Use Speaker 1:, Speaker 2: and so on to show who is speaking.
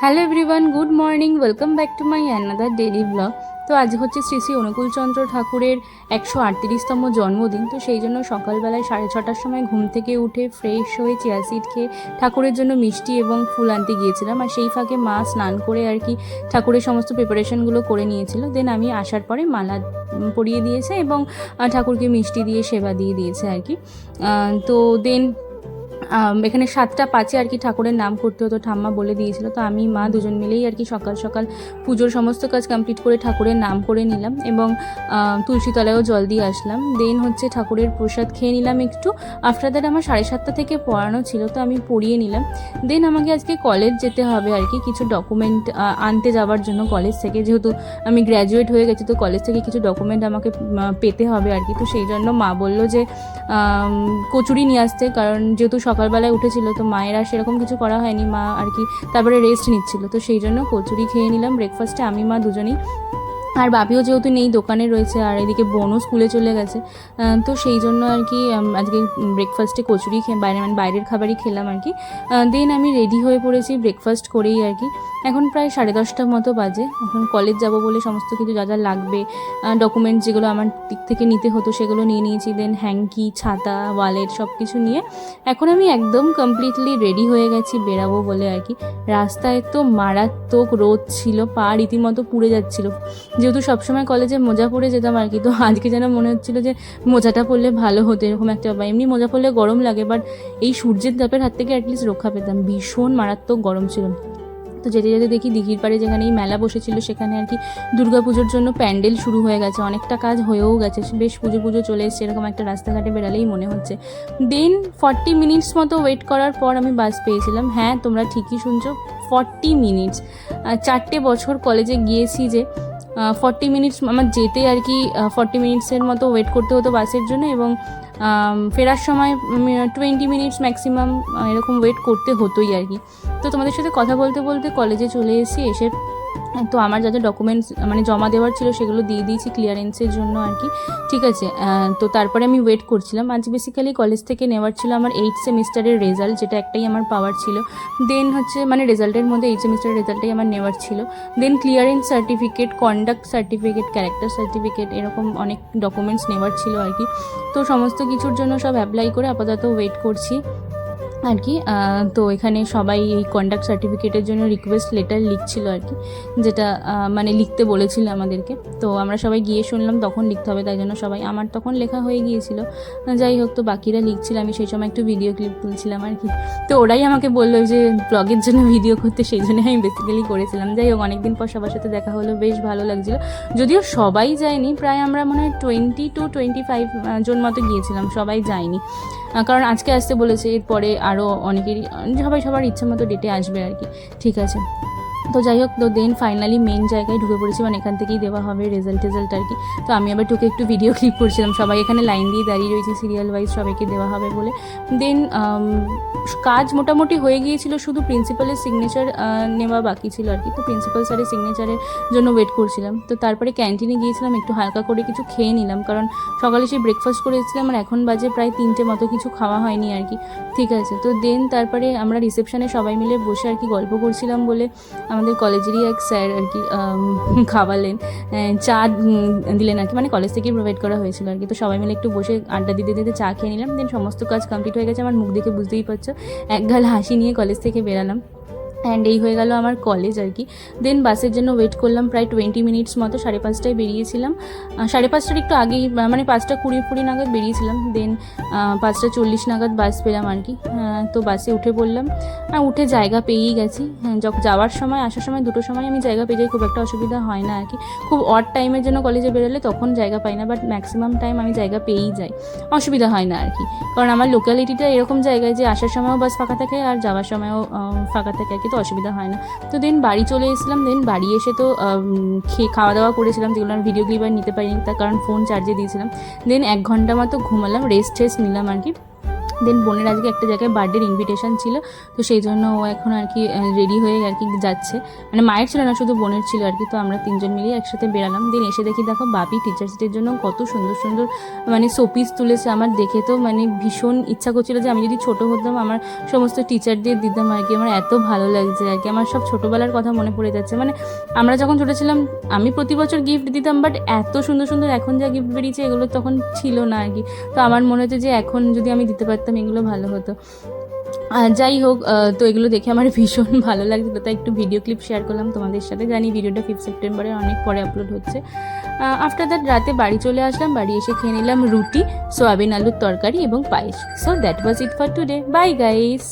Speaker 1: Hello everyone good morning welcome back to my another daily blog তো আজ হচ্ছে শ্রী শ্রী অনুকূলচন্দ্র ঠাকুরের একশো আটত্রিশতম জন্মদিন। তো সেই জন্য সকালবেলায় সাড়ে ছটার সময় ঘুম থেকে উঠে ফ্রেশ হয়ে চেয়ার সিট খেয়ে ঠাকুরের জন্য মিষ্টি এবং ফুল আনতে গিয়েছিলাম। আর সেই ফাঁকে মা স্নান করে আর কি ঠাকুরের সমস্ত প্রিপারেশনগুলো করে নিয়েছিল। দেন আমি আসার পরে মালা পরিয়ে দিয়েছে এবং ঠাকুরকে মিষ্টি দিয়ে সেবা দিয়ে দিয়েছে আর কি। তো দেন এখানে সাতটা পাঁচে আর কি ঠাকুরের নাম করতে হতো ঠাম্মা বলে দিয়েছিল। তো আমি মা দুজন মিলেই আর কি সকাল সকাল পুজোর সমস্ত কাজ কমপ্লিট করে ঠাকুরের নাম করে নিলাম এবং আহ, তুলসী তলায়ও জল দিয়ে আসলাম। দেন হচ্ছে ঠাকুরের প্রসাদ খেয়ে নিলাম একটু। আফটার দ্যাট আমার সাড়ে সাতটা থেকে পড়ানো ছিল তো আমি পড়িয়ে নিলাম। দেন আমাকে আজকে কলেজ যেতে হবে আর কি কিছু ডকুমেন্ট আনতে যাওয়ার জন্য কলেজ থেকে। যেহেতু আমি গ্র্যাজুয়েট হয়ে গেছি তো কলেজ থেকে কিছু ডকুমেন্ট আমাকে পেতে হবে আর কি। তো সেই জন্য মা বলল যে কচুরি নিয়ে আসতে কারণ যেহেতু সকালবেলায় উঠেছিল, তো মায়ের আর সেরকম কিছু করা হয়নি, মা আর কি তারপরে রেস্ট নিচ্ছিল, তো সেই জন্য কচুরি খেয়ে নিলাম ব্রেকফাস্টে আমি, মা দুজনেই। আর বাপিও যেহেতু নেই, দোকানে রয়েছে আর এদিকে বোনও স্কুলে চলে গেছে তো সেই জন্য আর কি আজকে ব্রেকফাস্টে কচুরি খেয়ে বাইরে মানে বাইরের খাবারই খেলাম আর কি। দেন আমি রেডি হয়ে পড়েছি ব্রেকফাস্ট করেই আর কি। এখন প্রায় সাড়ে দশটার মতো বাজে, এখন কলেজ যাব বলে সমস্ত কিছু যা যা লাগবে ডকুমেন্টস যেগুলো আমার দিক থেকে নিতে হতো সেগুলো নিয়ে নিয়েছি দেন হ্যাঙ্কি ছাতা ওয়ালেট সব কিছু নিয়ে। এখন আমি একদম কমপ্লিটলি রেডি হয়ে গেছি বেরাবো বলে আর কি। রাস্তায় তো মারাত্মক রোদ ছিল, পা রীতিমতো পুড়ে যাচ্ছিল। যেহেতু সবসময় কলেজে মোজা পরে যেতাম আর কি, তো আজকে যেন মনে হচ্ছিল যে মোজাটা পরলে ভালো হতো এরকম একটা ব্যাপার এমনি মোজা পরলে গরম লাগে বাট এই সূর্যের তাপের হাত থেকে অ্যাটলিস্ট রক্ষা পেতাম। ভীষণ মারাত্মক গরম ছিল। তো যেতে যেতে দেখি দিঘির পাড়ে যেখানে এই মেলা বসেছিল, সেখানে আর কি দুর্গাপুজোর জন্য প্যান্ডেল শুরু হয়ে গেছে। অনেকটা কাজ হয়েও গেছে। বেশ পুজো পুজো চলে এসছে, এরকম একটা রাস্তাঘাটে বেরালেই মনে হচ্ছে। দেন ফর্টি মিনিটস মতো ওয়েট করার পর আমি বাস পেয়েছিলাম। হ্যাঁ তোমরা ঠিকই শুনছো ফর্টি মিনিটস চারটে বছর কলেজে গিয়েছি যে ফর্টি মিনিটস আমার যেতে আর কি ফর্টি মিনিটসের মতো ওয়েট করতে হতো বাসের জন্য এবং ফেরার সময় টোয়েন্টি মিনিটস ম্যাক্সিমাম এরকম ওয়েট করতে হতোই আর কি। তো তোমাদের সাথে কথা বলতে বলতে কলেজে চলে এসেছি, এসে তো আমার যা যা ডকুমেন্টস মানে জমা দেওয়ার ছিল সেগুলো দিয়ে দিয়েছি ক্লিয়ারেন্সের জন্য আর কি। ঠিক আছে তো তারপরে আমি ওয়েট করছিলাম। আজ বেসিক্যালি কলেজ থেকে নেওয়ার ছিল আমার এইট সেমিস্টারের রেজাল্ট যেটা একটাই আমার পাওয়ার ছিল। দেন হচ্ছে মানে রেজাল্টের মধ্যে এইট সেমিস্টারের রেজাল্টটাই আমার নেওয়ার ছিল। Then clearance certificate conduct certificate character certificate এরকম অনেক ডকুমেন্টস নেওয়ার ছিল আর কি। তো সমস্ত কিছুর জন্য সব অ্যাপ্লাই করে আপাতত ওয়েট করছি। আর কি তো এখানে সবাই এই কন্ডাক্ট সার্টিফিকেটের জন্য রিকোয়েস্ট লেটার লিখছিল আর কি, যেটা মানে লিখতে বলেছিল আমাদেরকে। তো আমরা সবাই গিয়ে শুনলাম, তখন লিখতে হবে, তাই জন্য সবাই, আমার তখন লেখা হয়ে গিয়েছিল। যাই হোক, তো বাকিরা লিখছিল, আমি সেই সময় একটু ভিডিও ক্লিপ তুলছিলাম আর কি। তো ওরাই আমাকে বলল যে ব্লগের জন্য ভিডিও করতে, সেই জন্য আমি বেসিক্যালি করেছিলাম। যাই হোক, অনেকদিন পর সবার সাথে দেখা হলো, বেশ ভালো লাগছিল। যদিও সবাই যায়নি, প্রায় আমরা মনে হয় টোয়েন্টি টু টোয়েন্টি ফাইভ জন মতো গিয়েছিলাম, সবাই যায়নি। কারণ আজকে আসতে বলেছে, এরপরে আরও অনেকেরই সবাই সবার ইচ্ছা মতো ডেটে আসবে আর কি। ঠিক আছে। তো যাই হোক, তো দেন ফাইনালি মেন জায়গায় ঢুকে পড়েছি মানে এখান থেকেই দেওয়া হবে রেজাল্ট টেজাল্ট আর কি। তো আমি আবার ঢুকে একটু ভিডিও ক্লিপ করছিলাম, সবাই এখানে লাইন দিয়ে দাঁড়িয়ে রয়েছে সিরিয়াল ওয়াইজ সবাইকে দেওয়া হবে বলে। দেন কাজ মোটামুটি হয়ে গিয়েছিল, শুধু প্রিন্সিপালের সিগনেচার নেওয়া বাকি ছিল আর কি। তো প্রিন্সিপাল স্যারের সিগনেচারের জন্য ওয়েট করছিলাম। তো তারপরে ক্যান্টিনে গিয়েছিলাম, একটু হালকা করে কিছু খেয়ে নিলাম, কারণ সকালে সেই ব্রেকফাস্ট করেছিলাম আর এখন বাজে প্রায় তিনটে মতো, কিছু খাওয়া হয়নি আর কি। ঠিক আছে, তো দেন তারপরে আমরা রিসেপশনে সবাই মিলে বসে আর কি গল্প করছিলাম বলে আমাদের কলেজেরই এক স্যার আর কি খাওয়ালেন। চা দিলেন আর কি। মানে কলেজ থেকেই প্রোভাইড করা হয়েছিল আর কি। তো সবাই মিলে একটু বসে আড্ডা দিতে দিতে চা খেয়ে নিলাম। দেন সমস্ত কাজ কমপ্লিট হয়ে গেছে। আমার মুখ দেখে বুঝতেই পারছ, এক গাল হাসি নিয়ে কলেজ থেকে বেরালাম। অ্যান্ড এই হয়ে গেল আমার কলেজ আর কি। দেন বাসের জন্য ওয়েট করলাম প্রায় টোয়েন্টি মিনিটস মতো সাড়ে পাঁচটায় বেরিয়েছিলাম। সাড়ে পাঁচটার একটু আগেই মানে পাঁচটা কুড়ি ফুড়ি নাগাদ বেরিয়েছিলাম। দেন পাঁচটা চল্লিশ নাগাদ বাস পেলাম আর কি। তো বাসে উঠে পড়লাম। উঠে জায়গা পেয়েই গেছি। হ্যাঁ, যখন যাওয়ার সময় আসার সময় দুটো সময় আমি জায়গা পেয়ে যাই খুব একটা অসুবিধা হয় না আর কি। খুব অড টাইমের জন্য কলেজে বেরোলে তখন জায়গা পাই না বাট ম্যাক্সিমাম টাইম আমি জায়গা পেয়েই যাই। অসুবিধা হয় না আর কি। কারণ আমার লোকালিটিটা এরকম জায়গায় যে আসার সময়ও বাস ফাঁকা থাকে আর যাওয়ার সময়ও ফাঁকা থাকে আর কি। অসুবিধা হয় না। তো দেন বাড়ি চলে এসেছিলাম দেন বাড়ি এসে তো খেয়ে খাওয়া দাওয়া করেছিলাম, যেগুলো আমি ভিডিও ক্লিপ আর নিতে পারিনি, তার কারণ ফোন চার্জে দিয়েছিলাম। দেন এক ঘণ্টা মতো ঘুমালাম রেস্ট টেস্ট নিলাম আর কি। দেন বোনের আজকে একটা জায়গায় বার্থডের ইনভিটেশন ছিল, তো সেই জন্য ও এখন আর কি রেডি হয়ে আর কি যাচ্ছে। মানে মায়ের ছিল না, শুধু বোনের ছিল আর কি, তো আমরা তিনজন মিলিয়ে একসাথে বেরালাম। দেন এসে দেখি, দেখো, বাপি টিচার্স ডের জন্য কত সুন্দর সুন্দর মানে শোপিস তুলেছে। আমার দেখে তো মানে ভীষণ ইচ্ছা করছিল যে আমি যদি ছোট হতাম, আমার সমস্ত টিচারদের দিতাম আর কি। আমার এত ভালো লাগছে আর কি। আমার সব ছোটোবেলার কথা মনে পড়ে যাচ্ছে। মানে আমরা যখন ছোটো ছিলাম, আমি প্রতি বছর গিফট দিতাম বাট এত সুন্দর সুন্দর এখন যা গিফট বেরিয়েছে, এগুলো তখন ছিল না আর কি। তো আমার মনে হচ্ছে যে এখন যদি আমি দিতে পারতাম এগুলো ভালো হতো। আর যাই হোক তো এগুলো দেখে আমার ভীষণ ভালো লাগছিল। তাই একটু ভিডিও ক্লিপ শেয়ার করলাম তোমাদের সাথে। জানি ভিডিওটা ফিফথ সেপ্টেম্বরে অনেক পরে আপলোড হচ্ছে। আফটার দ্যাট রাতে বাড়ি চলে আসলাম। বাড়ি এসে খেয়ে নিলাম রুটি, সোয়াবিন আলুর তরকারি এবং পায়েস। So that was it for today bye guys